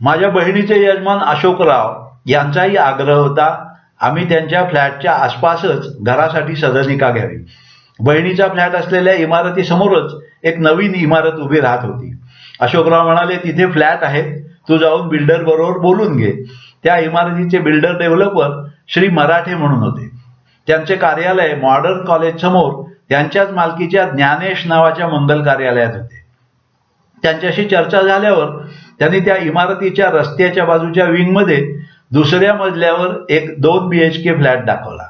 माझ्या बहिणीचे यजमान अशोकराव यांचाही आग्रह होता आम्ही त्यांच्या फ्लॅटच्या आसपासच घरासाठी सदनिका घ्यावी. बहिणीचा फ्लॅट असलेल्या इमारतीसमोरच एक नवीन इमारत उभी राहत होती. अशोकराव म्हणाले तिथे फ्लॅट आहेत. तू जाऊन बिल्डर बरोबर बोलून घे. त्या इमारतीचे बिल्डर डेव्हलपर श्री मराठे म्हणून होते. त्यांचे कार्यालय मॉडर्न कॉलेज समोर त्यांच्याच मालकीच्या ज्ञानेश नावाच्या मंगल कार्यालयात होते. त्यांच्याशी चर्चा झाल्यावर त्यांनी त्या इमारतीच्या रस्त्याच्या बाजूच्या विंगमध्ये दुसऱ्या मजल्यावर एक दोन बी एच के फ्लॅट दाखवला.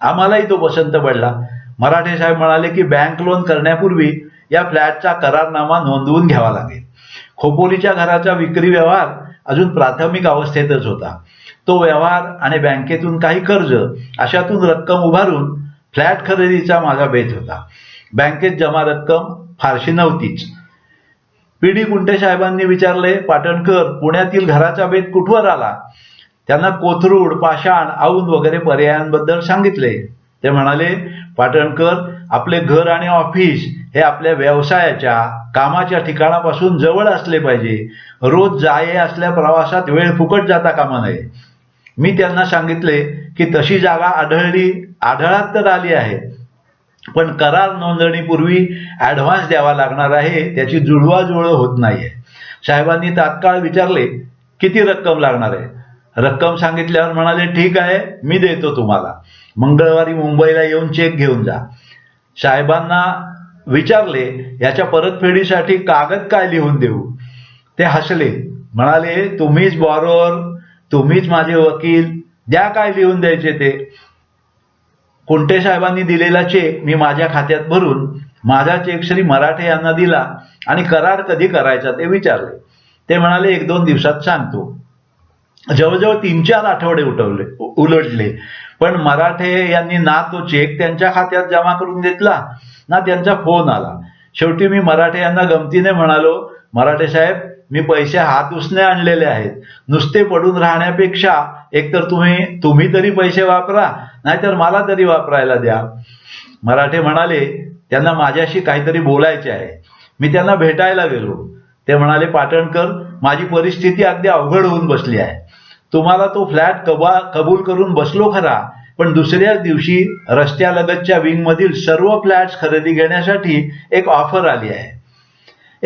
आम्हालाही तो पसंत पडला. मराठे साहेब म्हणाले की बँक लोन करण्यापूर्वी या फ्लॅटचा करारनामा नोंदवून घ्यावा लागेल. खोपोलीच्या घराचा विक्री व्यवहार अजून प्राथमिक अवस्थेतच होता. तो व्यवहार आणि बँकेतून काही कर्ज अशातून रक्कम उभारून फ्लॅट खरेदीचा माझा बेत होता. बँकेत जमा रक्कम फारशी नव्हतीच. पी डी कुंटे साहेबांनी विचारले पाटणकर पुण्यातील घराचा बेत कुठवर आला? त्यांना कोथरूड पाषाण औंध वगैरे पर्यायांबद्दल सांगितले. ते म्हणाले पाटणकर आपले घर आणि ऑफिस हे आपल्या व्यवसायाच्या कामाच्या ठिकाणापासून जवळ असले पाहिजे. रोज जाये असल्या प्रवासात वेळ फुकट जाता कामा नये. मी त्यांना सांगितले की तशी जागा आढळली आढळात तर आली आहे. पण करार नोंदणीपूर्वी ॲडव्हान्स द्यावा लागणार आहे त्याची जुळवाजुळव होत नाहीये. साहेबांनी तात्काळ विचारले किती रक्कम लागणार आहे? रक्कम सांगितल्यावर म्हणाले ठीक आहे मी देतो तुम्हाला. मंगळवारी मुंबईला येऊन चेक घेऊन जा. साहेबांना विचारले याच्या परतफेडीसाठी कागद काय लिहून देऊ? ते हसले. म्हणाले तुम्हीच बॉरोवर तुम्हीच माझे वकील द्या काय लिहून द्यायचे ते? कुंटे साहेबांनी दिलेला चेक मी माझ्या खात्यात भरून माझा चेक श्री मराठे यांना दिला आणि करार कधी करायचा ते विचारले. ते म्हणाले एक दोन दिवसात सांगतो. जवळजवळ तीन चार आठवडे उठवले उलटले. पण मराठे यांनी ना तो चेक त्यांच्या खात्यात जमा करून घेतला ना त्यांचा फोन आला. शेवटी मी मराठे यांना गमतीने म्हणालो मराठे साहेब मी पैसे हात उसने आणलेले आहेत. नुसते पडून राहण्यापेक्षा एकतर तुम्ही तुम्ही तरी पैसे वापरा नाहीतर मला तरी वापरायला द्या. मराठे म्हणाले त्यांना माझ्याशी काहीतरी बोलायचे आहे. मी त्यांना भेटायला गेलो. ते म्हणाले पाटणकर माझी परिस्थिती अगदी अवघड होऊन बसली आहे. तुम्हाला तो फ्लॅट कबा कबूल करून बसलो खरा पण दुसऱ्याच दिवशी रस्त्यालगतच्या विंगमधील सर्व फ्लॅट्स खरेदी घेण्यासाठी एक ऑफर आली आहे.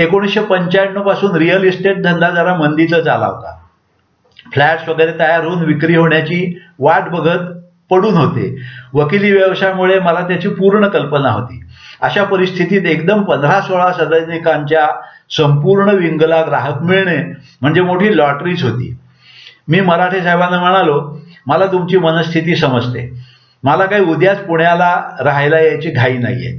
एकोणीसशे पंच्याण्णवपासून रिअल इस्टेट धंदा जरा मंदीचा झाला होता. फ्लॅट्स वगैरे तयार होऊन विक्री होण्याची वाट बघत पडून होते. वकिली व्यवसायामुळे मला त्याची पूर्ण कल्पना होती. अशा परिस्थितीत एकदम पंधरा सोळा सदनिकांच्या संपूर्ण विंगला ग्राहक मिळणे म्हणजे मोठी लॉटरीच होती. मी मराठे साहेबांना म्हणालो मला तुमची मनस्थिती समजते. मला काही उद्याच पुण्याला राहायला यायची घाई नाहीये.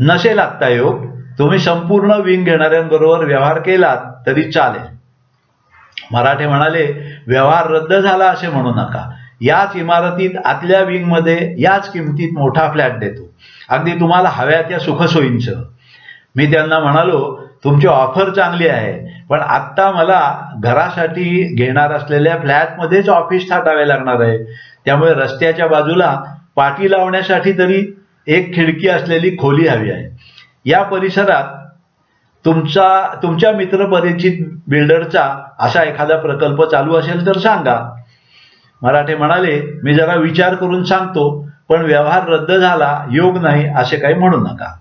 नसेल आत्ता योग. तुम्ही संपूर्ण विंग घेणाऱ्यांबरोबर व्यवहार केलात तरी चालेल. मराठे म्हणाले व्यवहार रद्द झाला असे म्हणू नका. याच इमारतीत आतल्या विंगमध्ये याच किमतीत मोठा फ्लॅट देतो. अगदी तुम्हाला हव्या त्या सुखसोयींचं मी त्यांना म्हणालो तुमची ऑफर चांगली आहे पण आत्ता मला घरासाठी घेणार असलेल्या फ्लॅटमध्येच ऑफिस थाटावे लागणार आहे. त्यामुळे रस्त्याच्या बाजूला पाटी लावण्यासाठी तरी एक खिडकी असलेली खोली हवी आहे. या परिसरात तुमचा तुमच्या मित्रपरिचित बिल्डरचा असा एखादा प्रकल्प चालू असेल तर सांगा. मराठे म्हणाले मी जरा विचार करून सांगतो पण व्यवहार रद्द झाला योग नाही असे काही म्हणू नका.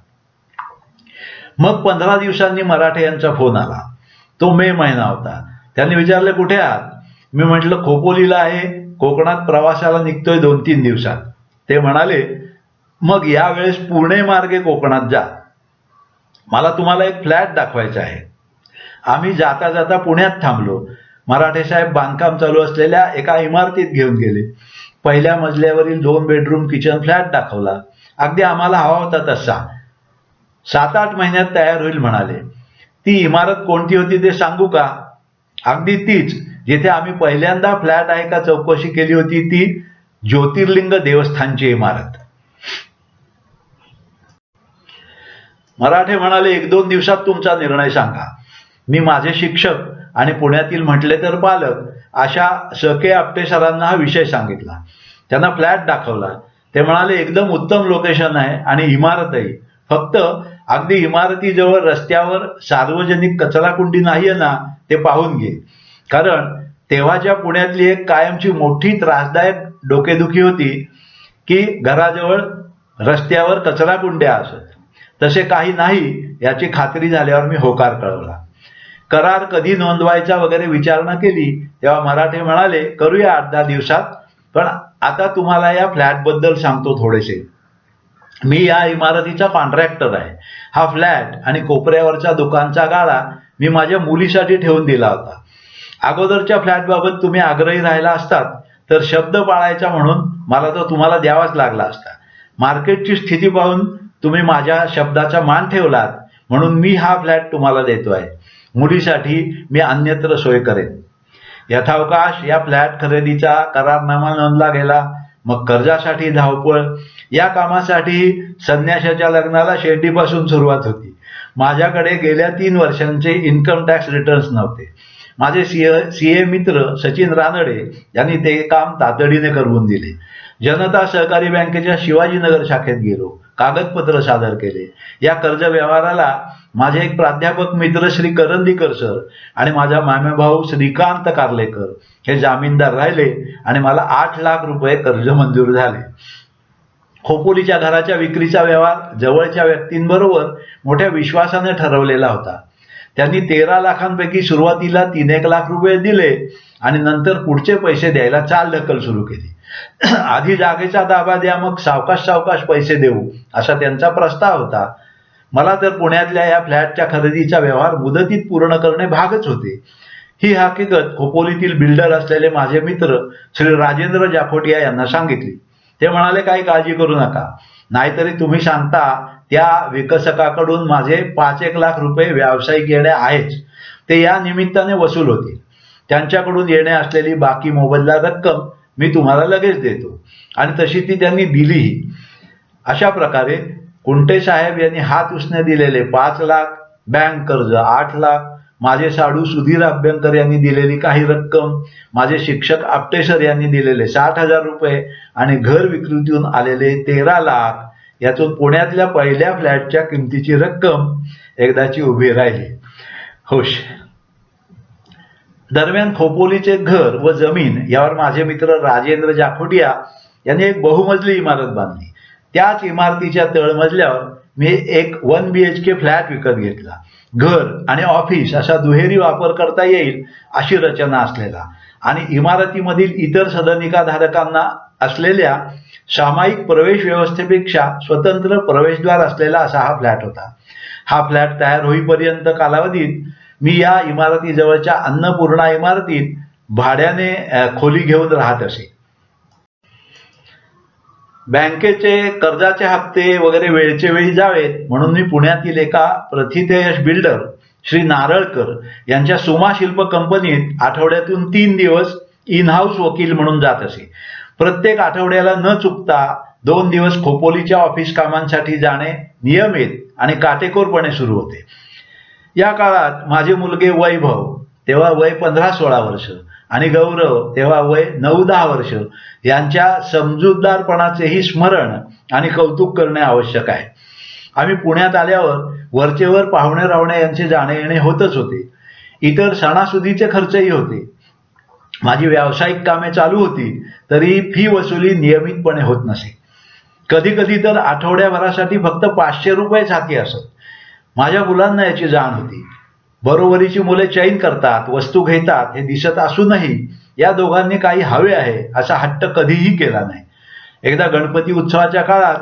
मग पंधरा दिवसांनी मराठे यांचा फोन आला. तो मे महिना होता. त्यांनी विचारले कुठे आहात? मी म्हटलं खोपोलीला आहे. कोकणात प्रवासाला निघतोय दोन तीन दिवसात. ते म्हणाले मग यावेळेस पुणे मार्गे कोकणात जा. मला तुम्हाला एक फ्लॅट दाखवायचा आहे. आम्ही जाता जाता पुण्यात थांबलो. मराठे साहेब बांधकाम चालू असलेल्या एका इमारतीत घेऊन गेले. पहिल्या मजल्यावरील दोन बेडरूम किचन फ्लॅट दाखवला. अगदी आम्हाला हवा होता तसा. सात आठ महिन्यात तयार होईल म्हणाले. ती इमारत कोणती होती ते सांगू का? अगदी तीच. जिथे आम्ही पहिल्यांदा फ्लॅट आहे का चौकशी केली होती ती ज्योतिर्लिंग देवस्थानची इमारत. मराठे म्हणाले एक दोन दिवसात तुमचा निर्णय सांगा. मी माझे शिक्षक आणि पुण्यातील म्हटले तर पालक अशा सके आपटे सरांना हा विषय सांगितला. त्यांना फ्लॅट दाखवला. ते म्हणाले एकदम उत्तम लोकेशन आहे आणि इमारतही. फक्त अगदी इमारतीजवळ रस्त्यावर सार्वजनिक कचराकुंडी नाहीये ना ते पाहून घे. कारण तेव्हाच्या पुण्यातली एक कायमची मोठी त्रासदायक डोकेदुखी होती की घराजवळ रस्त्यावर कचराकुंड्या असत. तसे काही नाही याची खात्री झाल्यावर मी होकार कळवला. करार कधी नोंदवायचा वगैरे विचारणा केली तेव्हा मराठे म्हणाले करूया आठ दहा दिवसात. पण आता तुम्हाला या फ्लॅटबद्दल सांगतो थोडेसे. मी या इमारतीचा कॉन्ट्रॅक्टर आहे. हा फ्लॅट आणि कोपऱ्यावरचा दुकानचा गाळा मी माझ्या मुलीसाठी ठेवून दिला होता. अगोदरच्या फ्लॅटबाबत तुम्ही आग्रही राहिला असतात तर शब्द पाळायचा म्हणून मला तो तुम्हाला द्यावाच लागला असता. मार्केटची स्थिती पाहून तुम्ही माझ्या शब्दाचा मान ठेवलात म्हणून मी हा फ्लॅट तुम्हाला देतो आहे मुलीसाठी मी अन्यत्र सोय करेन. यथावकाश या फ्लॅट खरेदीचा करारनामा नोंदला गेला. मग कर्जासाठी धावपळ. या कामासाठी संन्याशाच्या लग्नाला शेंडीपासून सुरुवात होती. माझ्याकडे गेल्या तीन वर्षांचे इन्कम टॅक्स रिटर्न्स नव्हते. माझे सीए सीए मित्र सचिन रानडे यांनी ते काम तातडीने करवून दिले. जनता सहकारी बँकेच्या शिवाजीनगर शाखेत गेलो. कागदपत्र सादर केले. या कर्ज व्यवहाराला माझे एक प्राध्यापक मित्र श्री करंदीकर सर आणि माझा मामेभाऊ श्रीकांत कार्लेकर हे जामीनदार राहिले आणि मला आठ लाख रुपये कर्ज मंजूर झाले. खोपोलीच्या घराच्या विक्रीचा व्यवहार जवळच्या व्यक्तींबरोबर मोठ्या विश्वासाने ठरवलेला होता. त्यांनी तेरा लाखांपैकी सुरुवातीला तीन एक लाख रुपये दिले. आणि नंतर पुढचे पैसे द्यायला चाल ढकल सुरू केली. आधी जागेचा दाबा द्या मग सावकाश सावकाश पैसे देऊ असा त्यांचा प्रस्ताव होता. मला तर पुण्यातल्या या फ्लॅटच्या खरेदीचा व्यवहार मुदतीत पूर्ण करणे भागच होते. ही हकीकत खोपोलीतील बिल्डर असलेले माझे मित्र श्री राजेंद्र जाखोटिया यांना सांगितली. ते म्हणाले काही काळजी करू नका. नाहीतरी तुम्ही सांगता त्या विकसकाकडून माझे पाच एक लाख रुपये व्यावसायिक येणे आहेच. ते या निमित्ताने वसूल होतील. त्यांच्याकडून येणे असलेली बाकी मोबदला रक्कम मी तुम्हाला लगेच देतो. आणि तशी ती त्यांनी दिलीही अशा प्रकारे कुंटे साहेब यांनी हात उसने दिलेले पाच लाख बँक कर्ज आठ लाख माझे साडू सुधीर अभ्यंकर यांनी दिलेली काही रक्कम माझे शिक्षक आपटेसर यांनी दिलेले साठ हजार रुपये आणि घर विक्रीतून आलेले तेरा लाख यातून पुण्यातल्या पहिल्या फ्लॅटच्या किमतीची रक्कम एकदाची उभी राहिली. होश. दरम्यान खोपोलीचे घर व जमीन यावर माझे मित्र राजेंद्र जाखोटिया यांनी एक बहुमजली इमारत बांधली. त्याच इमारतीच्या तळमजल्यावर मी एक one B H K flat विकत घेतला. घर आणि ऑफिस असा दुहेरी वापर करता येईल अशी रचना असलेला आणि इमारतीमधील इतर सदनिकाधारकांना असलेल्या सामायिक प्रवेश व्यवस्थेपेक्षा स्वतंत्र प्रवेशद्वार असलेला असा हा फ्लॅट होता. हा फ्लॅट तयार होईपर्यंत कालावधीत मी या इमारतीजवळच्या अन्नपूर्णा इमारतीत भाड्याने खोली घेऊन राहत असे. बँकेचे कर्जाचे हप्ते वगैरे वेळचे वेळी जावेत म्हणून मी पुण्यातील एका प्रथितेयश बिल्डर श्री नारळकर यांच्या सुमा शिल्प कंपनीत आठवड्यातून तीन दिवस इन हाऊस वकील म्हणून जात असे. प्रत्येक आठवड्याला न चुकता दोन दिवस खोपोलीच्या ऑफिस कामांसाठी जाणे नियमित आणि काटेकोरपणे सुरू होते. या काळात माझे मुलगे वैभव तेव्हा वय पंधरा सोळा वर्ष आणि गौरव तेव्हा वय नऊ दहा वर्ष यांच्या समजूतदारपणाचेही स्मरण आणि कौतुक करणे आवश्यक आहे. आम्ही पुण्यात आल्यावर वरचेवर पाहुणे रावणे यांचे जाणे येणे होतच होते. इतर सणासुदीचे खर्चही होते. माझी व्यावसायिक कामे चालू होती तरी फी वसुली नियमितपणे होत नसे. कधी कधी तर आठवड्याभरासाठी फक्त पाचशे रुपयेच हाती असत. माझ्या मुलांना याची जाण होती. बरोबरीची मुले चैन करतात वस्तू घेतात हे दिसत असूनही या दोघांनी काही हवे आहे असा हट्ट कधीही केला नाही. एकदा गणपती उत्सवाच्या काळात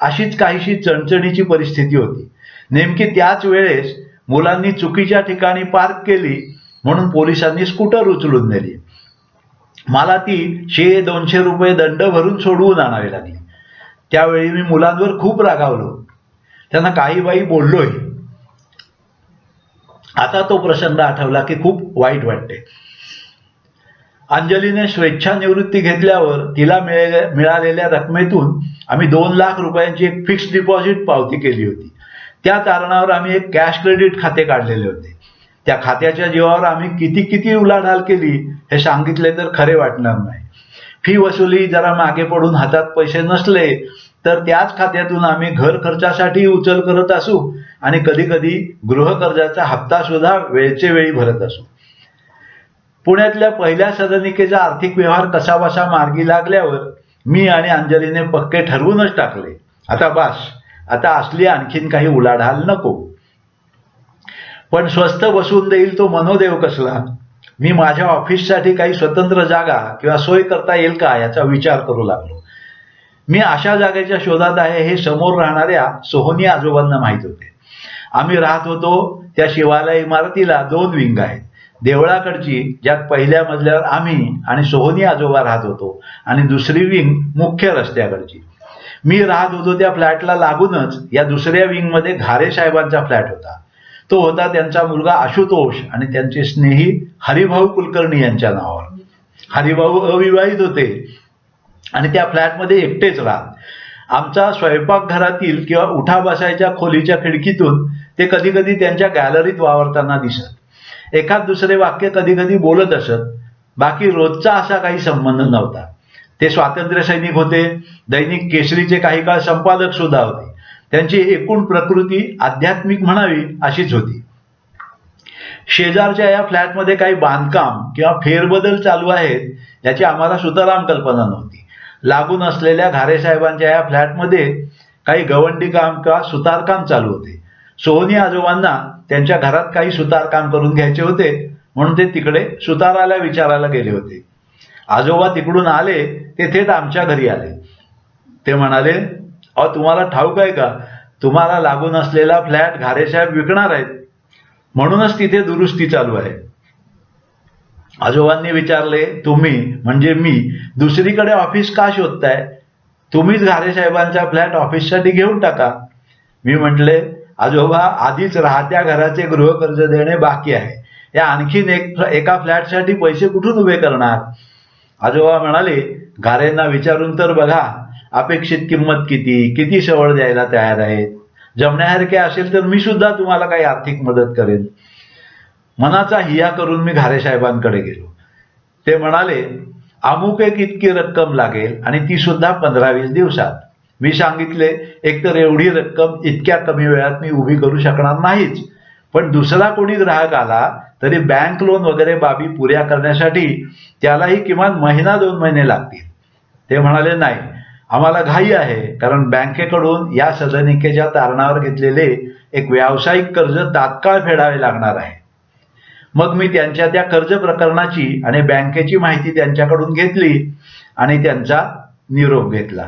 अशीच काहीशी चणचणीची परिस्थिती होती. नेमकी त्याच वेळेस मुलांनी चुकीच्या ठिकाणी पार्क केली म्हणून पोलिसांनी स्कूटर उचलून नेली. मला ती शे दोनशे रुपये दंड भरून सोडवून आणावी लागली. त्यावेळी मी मुलांवर खूप रागावलो. त्यांना काही बाई बोललोही. आता तो प्रसंग आठवला की खूप वाईट वाटते. अंजलीने स्वेच्छानिवृत्ती घेतल्यावर तिला मिळालेल्या रकमेतून आम्ही दोन लाख रुपयांची एक फिक्स्ड डिपॉझिट पावती केली होती. त्या कारणावर आम्ही एक कॅश क्रेडिट खाते काढलेले होते. त्या खात्याच्या जीवावर आम्ही किती किती उलाढाल केली हे सांगितले तर खरे वाटणार नाही. फी वसुली जरा मागे पडून हातात पैसे नसले तर त्याच खात्यातून आम्ही घर खर्चासाठी उचल करत असू आणि कधी कधी गृहकर्जाचा हप्ता सुद्धा वेळचे वेळी भरत असू. पुण्यातल्या पहिल्या सदनिकेचा आर्थिक व्यवहार कसाबसा मार्गी लागल्यावर मी आणि अंजलीने पक्के ठरवूनच टाकले. आता बास आता असली आणखीन काही उलाढाल नको. पण स्वस्त बसून देईल तो मनोदेव कसला? मी माझ्या ऑफिससाठी काही स्वतंत्र जागा किंवा सोय करता येईल का याचा विचार करू लागलो. मी अशा जागेच्या शोधात आहे हे समोर राहणाऱ्या सोहनी आजोबांना माहीत होते. आम्ही राहत होतो त्या शिवालय इमारतीला दोन विंग आहेत. देवळाकडची ज्यात पहिल्या मजल्यावर आम्ही आणि सोहनी आजोबा राहत होतो. आणि दुसरी विंग मुख्य रस्त्याकडची. मी राहत होतो त्या फ्लॅटला लागूनच या दुसऱ्या विंगमध्ये घारे साहेबांचा फ्लॅट होता. तो होता त्यांचा मुलगा आशुतोष आणि त्यांचे स्नेही हरिभाऊ कुलकर्णी यांच्या नावावर. हरिभाऊ अविवाहित होते आणि त्या फ्लॅटमध्ये एकटेच राहत. आमचा स्वयंपाकघरातील किंवा उठा बसायच्या खोलीच्या खिडकीतून ते कधी कधी त्यांच्या गॅलरीत वावरताना दिसत. एखाद दुसरे वाक्य कधी कधी बोलत असत. बाकी रोजचा असा काही संबंध नव्हता. ते स्वातंत्र्य सैनिक होते. दैनिक केसरीचे काही काळ संपादक सुद्धा होते. त्यांची एकूण प्रकृती आध्यात्मिक म्हणावी अशीच होती. शेजारच्या या फ्लॅटमध्ये काही बांधकाम किंवा फेरबदल चालू आहेत याची आम्हाला सुतराम कल्पना नव्हती. लागून असलेल्या घारे साहेबांच्या या फ्लॅटमध्ये काही गवंडी काम किंवा सुतारकाम चालू होते. सोहनी आजोबांना त्यांच्या घरात काही सुतार काम करून घ्यायचे होते म्हणून ते तिकडे सुताराला विचारायला गेले होते. आजोबा तिकडून आले ते थेट आमच्या घरी आले. ते म्हणाले अहो तुम्हाला ठाऊक आहे का? तुम्हाला लागून असलेला फ्लॅट घारेसाहेब विकणार आहेत. म्हणूनच तिथे दुरुस्ती चालू आहे. आजोबांनी विचारले तुम्ही म्हणजे मी दुसरीकडे ऑफिस का शोधताय? तुम्हीच घारेसाहेबांचा फ्लॅट ऑफिससाठी घेऊन टाका. मी म्हटले आजोबा आधीच राहत्या घराचे गृहकर्ज देणे बाकी आहे. या आणखीन एक एका फ्लॅटसाठी पैसे कुठून उभे करणार? आजोबा म्हणाले घारेंना विचारून तर बघा अपेक्षित किंमत किती किती सवळ द्यायला तयार आहेत? जमण्यासारखे असेल तर मी सुद्धा तुम्हाला काही आर्थिक मदत करेन. मनाचा हिया करून मी घारे साहेबांकडे गेलो. ते म्हणाले अमुक एक इतकी रक्कम लागेल आणि ती सुद्धा पंधरा वीस दिवसात. मी सांगितले एकतर एवढी रक्कम इतक्या कमी वेळात मी उभी करू शकणार नाहीच. पण दुसरा कोणी ग्राहक आला तरी बँक लोन वगैरे बाबी पुऱ्या करण्यासाठी त्यालाही किमान महिना दोन महिने लागतील. ते म्हणाले नाही आम्हाला घाई आहे कारण बँकेकडून या सदनिकेच्या तारणावर घेतलेले एक व्यावसायिक कर्ज तात्काळ फेडावे लागणार आहे. मग मी त्यांच्या त्या कर्ज प्रकरणाची आणि बँकेची माहिती त्यांच्याकडून घेतली आणि त्यांचा निरोप घेतला.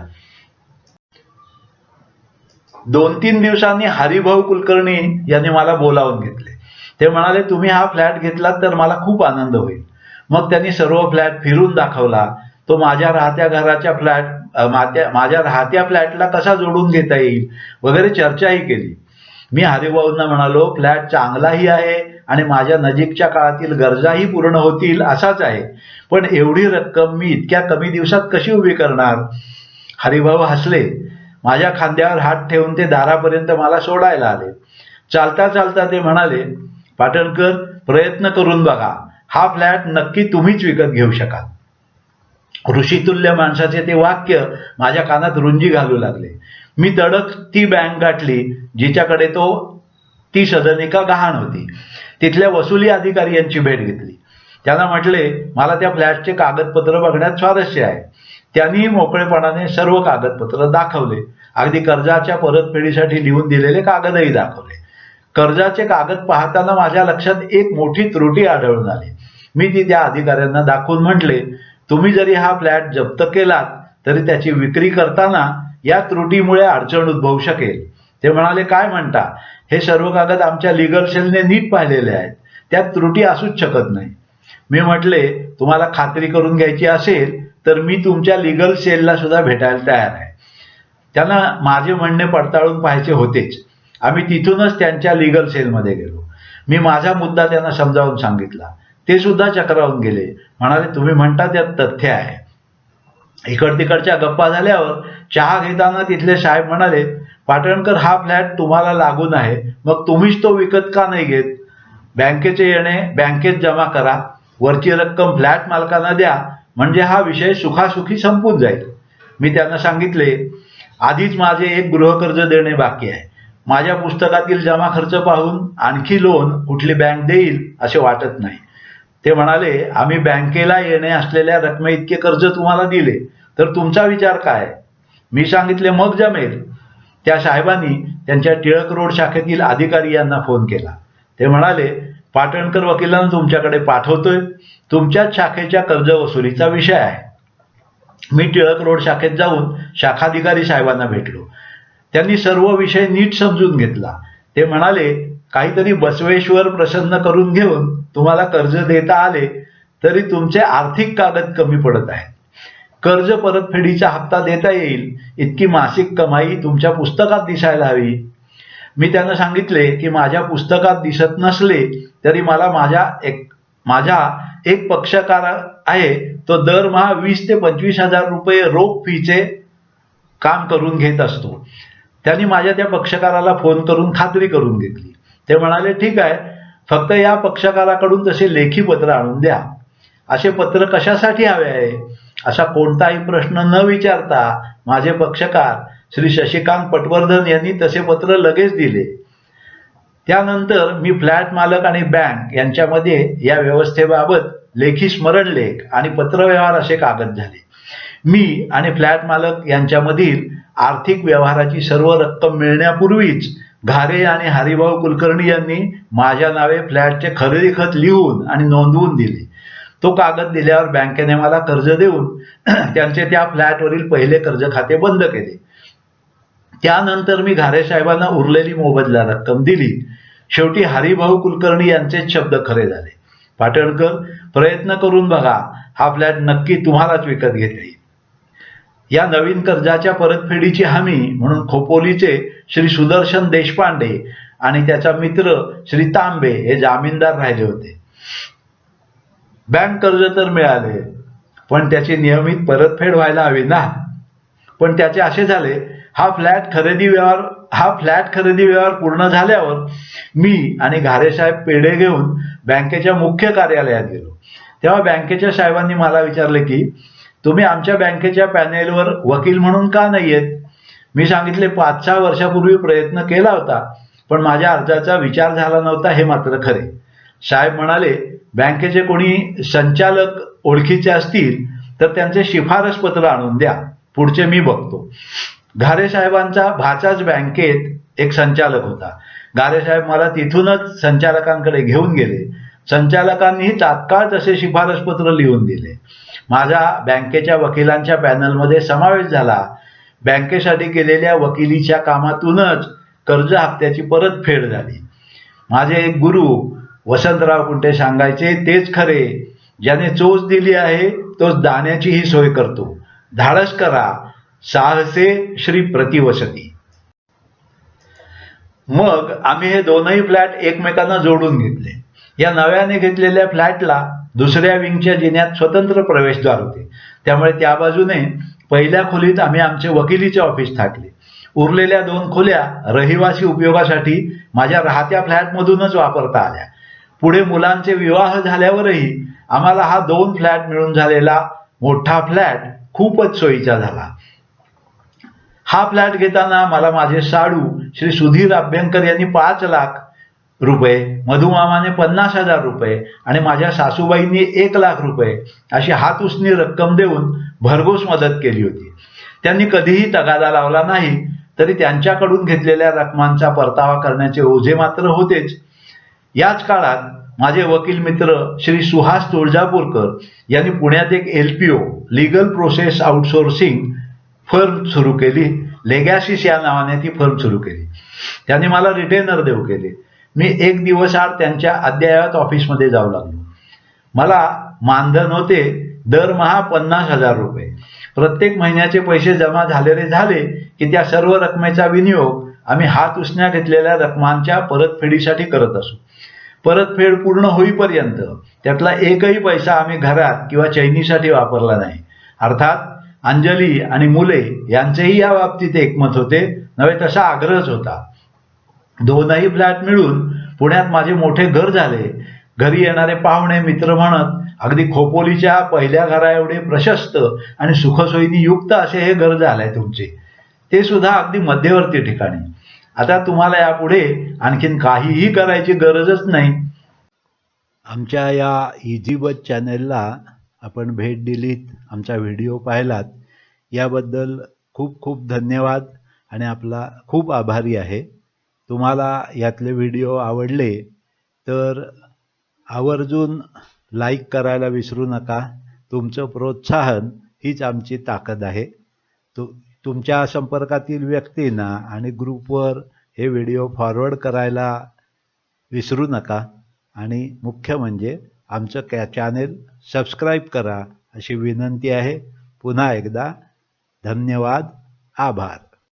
दोन तीन दिवसांनी हरिभाऊ कुलकर्णी यांनी मला बोलावून घेतले. ते म्हणाले तुम्ही हा फ्लॅट घेतलात तर मला खूप आनंद होईल. मग त्यांनी सर्व फ्लॅट फिरून दाखवला. तो माझ्या राहत्या घराच्या फ्लॅट माझ्या माझ्या राहत्या फ्लॅटला कसा जोडून घेता येईल वगैरे चर्चाही केली. मी हरिभाऊंना म्हणालो फ्लॅट चांगलाही आहे आणि माझ्या नजीकच्या काळातील गरजाही पूर्ण होतील असाच आहे. पण एवढी रक्कम मी इतक्या कमी दिवसात कशी उभी करणार? हरिभाऊ हसले. माझ्या खांद्यावर हात ठेवून ते दारापर्यंत मला सोडायला आले. चालता चालता ते म्हणाले पाटणकर प्रयत्न करून बघा. हा फ्लॅट नक्की तुम्हीच विकत घेऊ शकाल. ऋषितुल्य माणसाचे ते वाक्य माझ्या कानात रुंजी घालू लागले. मी तडक ती बँक गाठली जिच्याकडे तो ती सदनिका गहाण होती. तिथल्या वसुली अधिकारी यांची भेट घेतली. त्यांना म्हटले मला त्या फ्लॅटचे कागदपत्र बघण्यात स्वारस्य आहे. त्यांनी मोकळेपणाने सर्व कागदपत्र दाखवले. अगदी कर्जाच्या परतफेडीसाठी लिहून दिलेले कागदही दाखवले. कर्जाचे कागद पाहताना माझ्या लक्षात एक मोठी त्रुटी आढळून आली. मी ती त्या अधिकाऱ्यांना दाखवून म्हटले तुम्ही जरी हा फ्लॅट जप्त केलात तरी त्याची विक्री करताना या त्रुटीमुळे अडचण उद्भवू शकेल. ते म्हणाले काय म्हणता? हे सर्व कागद आमच्या लिगल सेलने नीट पाहिलेले आहेत. त्यात त्रुटी असूच शकत नाही. मी म्हटले तुम्हाला खात्री करून घ्यायची असेल तर मी तुमच्या लिगल सेलला सुद्धा भेटायला तयार आहे. त्यांना माझे म्हणणे पडताळून पाहायचे होतेच. आम्ही तिथूनच त्यांच्या लिगल सेलमध्ये गेलो. मी माझा मुद्दा त्यांना समजावून सांगितला. ते सुद्धा चक्रावून गेले. म्हणाले तुम्ही म्हणता त्यात तथ्य आहे. इकड तिकडच्या गप्पा झाल्यावर चहा घेताना तिथले साहेब म्हणाले पाटणकर हा फ्लॅट तुम्हाला लागून आहे. मग तुम्हीच तो विकत का नाही घेत? बँकेचे येणे बँकेत जमा करा. वरची रक्कम फ्लॅट मालकांना द्या. म्हणजे हा विषय सुखासुखी संपून जाईल. मी त्यांना सांगितले आधीच माझे एक गृहकर्ज देणे बाकी आहे. माझ्या पुस्तकातील जमा खर्च पाहून आणखी लोन कुठली बँक देईल असे वाटत नाही. ते म्हणाले आम्ही बँकेला येणे असलेल्या रकमे इतके कर्ज तुम्हाला दिले तर तुमचा विचार काय? मी सांगितले मग जमेल. त्या साहेबांनी त्यांच्या टिळक रोड शाखेतील अधिकारी यांना फोन केला. ते म्हणाले पाटणकर वकिलांना तुमच्याकडे पाठवतोय. तुमच्याच शाखेच्या कर्ज वसुलीचा विषय आहे. मी टिळक रोड शाखेत जाऊन शाखाधिकारी साहेबांना भेटलो. त्यांनी सर्व विषय नीट समजून घेतला. ते म्हणाले काहीतरी बसवेश्वर प्रसन्न करून घेऊन तुम्हाला कर्ज देता आले तरी तुमचे आर्थिक कागद कमी पडत आहेत. कर्ज परतफेडीचा हप्ता देता येईल. इतकी मासिक कमाई तुमच्या पुस्तकात दिसायला हवी. मी त्यांना सांगितले की माझ्या पुस्तकात दिसत नसले तरी मला माझ्या एक माझ्या एक पक्षकार आहे तो दरमहा वीस ते पंचवीस हजार रुपये रोख फीचे काम करून घेत असतो. त्यांनी माझ्या त्या पक्षकाराला फोन करून खात्री करून घेतली. ते म्हणाले ठीक आहे फक्त या पक्षकाराकडून तसे लेखी पत्र आणून द्या. असे पत्र कशासाठी हवे आहे? असा कोणताही प्रश्न न विचारता माझे पक्षकार श्री शशिकांत पटवर्धन यांनी तसे पत्र लगेच दिले. त्यानंतर मी फ्लॅट मालक आणि बँक यांच्यामध्ये या व्यवस्थेबाबत लेखी स्मरणलेख आणि पत्रव्यवहार असे कागद झाले. मी आणि फ्लॅट मालक यांच्यामधील आर्थिक व्यवहाराची सर्व रक्कम मिळण्यापूर्वीच घारे आणि हरिभाऊ कुलकर्णी यांनी माझ्या नावे फ्लॅटचे खरेदी खत लिहून आणि नोंदवून दिले. तो कागद दिल्यावर बँकेने मला कर्ज देऊन त्यांचे त्या फ्लॅटवरील पहिले कर्ज खाते बंद केले. त्यानंतर मी घारे साहेबांना उरलेली मोबदला रक्कम दिली. शेवटी हरिभाऊ कुलकर्णी यांचेच शब्द खरे झाले. पाटणकर प्रयत्न करून बघा हा फ्लॅट नक्की तुम्हालाच विकत घेतली या नवीन कर्जाच्या परतफेडीची हमी म्हणून खोपोलीचे श्री सुदर्शन देशपांडे आणि त्याचा मित्र श्री तांबे हे जामीनदार राहिले होते. बँक कर्ज तर मिळाले पण त्याची नियमित परतफेड व्हायला हवी ना. पण त्याचे असे झाले हा फ्लॅट खरेदी व्यवहार हा फ्लॅट खरेदी व्यवहार पूर्ण झाल्यावर मी आणि घारेसाहेब पेढे घेऊन बँकेच्या मुख्य कार्यालयात गेलो. तेव्हा बँकेच्या साहेबांनी मला विचारले की तुम्ही आमच्या बँकेच्या पॅनेलवर वकील म्हणून का नाही येत मी सांगितले पाच सहा वर्षापूर्वी प्रयत्न केला होता पण माझ्या अर्जाचा विचार झाला नव्हता हे मात्र खरे. साहेब म्हणाले बँकेचे कोणी संचालक ओळखीचे असतील तर त्यांचे शिफारस पत्र आणून द्या. पुढचे मी बघतो. घारे साहेबांचा भाचाच बँकेत एक संचालक होता. घारे साहेब मला तिथूनच संचालकांकडे घेऊन गेले. संचालकांनी तात्काळ तसे शिफारस पत्र लिहून दिले. माझा बँकेच्या वकिलांच्या पॅनलमध्ये समावेश झाला. बँकेसाठी केलेल्या वकिलीच्या कामातूनच कर्ज हप्त्याची परतफेड झाली. माझे एक गुरु वसंतराव कुंटे सांगायचे तेच खरे. ज्याने चोच दिली आहे तोच दाण्याचीही सोय करतो. धाडस करा. साहसे श्री प्रतिवसती. मग आम्ही हे दोनही फ्लॅट एकमेकांना जोडून घेतले. या नव्याने घेतलेल्या फ्लॅटला दुसऱ्या विंगच्या जिन्यात स्वतंत्र प्रवेशद्वार होते. त्यामुळे त्या बाजूने पहिल्या खोलीत आम्ही आमचे वकिलीचे ऑफिस थाकले उरलेल्या दोन खोल्या रहिवासी उपयोगासाठी माझ्या राहत्या फ्लॅटमधूनच वापरता आल्या. पुढे मुलांचे विवाह झाल्यावरही आम्हाला हा दोन फ्लॅट मिळून झालेला मोठा फ्लॅट खूपच सोयीचा झाला. हा फ्लॅट घेताना मला माझे साडू श्री सुधीर अभ्यंकर यांनी पाच लाख रुपये मधुमामाने पन्नास हजार रुपये आणि माझ्या सासूबाईंनी एक लाख रुपये अशी हातउसनी रक्कम देऊन भरघोस मदत केली होती. त्यांनी कधीही तगादा लावला नाही तरी त्यांच्याकडून घेतलेल्या रकमांचा परतावा करण्याचे ओझे मात्र होतेच. याच काळात माझे वकील मित्र श्री सुहास तुळजापूरकर यांनी पुण्यात एक L P O legal process outsourcing firm सुरू केली. लेगॅसिस या नावाने ती फर्म सुरू केली. त्यांनी मला रिटेनर देऊ केले. मी एक दिवस आड त्यांच्या अद्ययावत ऑफिसमध्ये जाऊ लागलो. मला मानधन होते दरमहा पन्नास हजार रुपये. प्रत्येक महिन्याचे पैसे जमा झालेले झाले की त्या सर्व रकमेचा विनियोग आम्ही हात उसण्या घेतलेल्या रकमांच्या परतफेडीसाठी करत असू. परतफेड पूर्ण होईपर्यंत त्यातला एकही पैसा आम्ही घरात किंवा चैनीसाठी वापरला नाही. अर्थात अंजली आणि मुले यांचेही या बाबतीत एकमत होते. नव्हे तसा आग्रहच होता. दोनही फ्लॅट मिळून पुण्यात माझे मोठे घर झाले. घरी येणारे पाहुणे मित्र म्हणत अगदी खोपोलीच्या पहिल्या घराएवढे प्रशस्त आणि सुखसोयीनी युक्त असे हे घर झालंय तुमचे. ते सुद्धा अगदी मध्यवर्ती ठिकाणी. आता तुम्हाला यापुढे आणखीन काहीही करायची गरजच नाही. आमच्या या इझी बस चॅनेलला आपण भेट दिलीत आमचा व्हिडिओ पाहिलात याबद्दल खूप खूप धन्यवाद आणि आपला खूप आभारी आहे. तुम्हाला यातले व्हिडिओ आवडले तर आवर्जून लाईक करायला विसरू नका. तुमचं प्रोत्साहन हीच आमची ताकद आहे. तु तुमच्या संपर्कातील व्यक्तींना आणि ग्रुपवर हे व्हिडिओ फॉरवर्ड करायला विसरू नका. आणि मुख्य म्हणजे आमचं कॅ चॅनेल सबस्क्राईब करा अशी विनंती आहे. पुन्हा एकदा धन्यवाद आभार.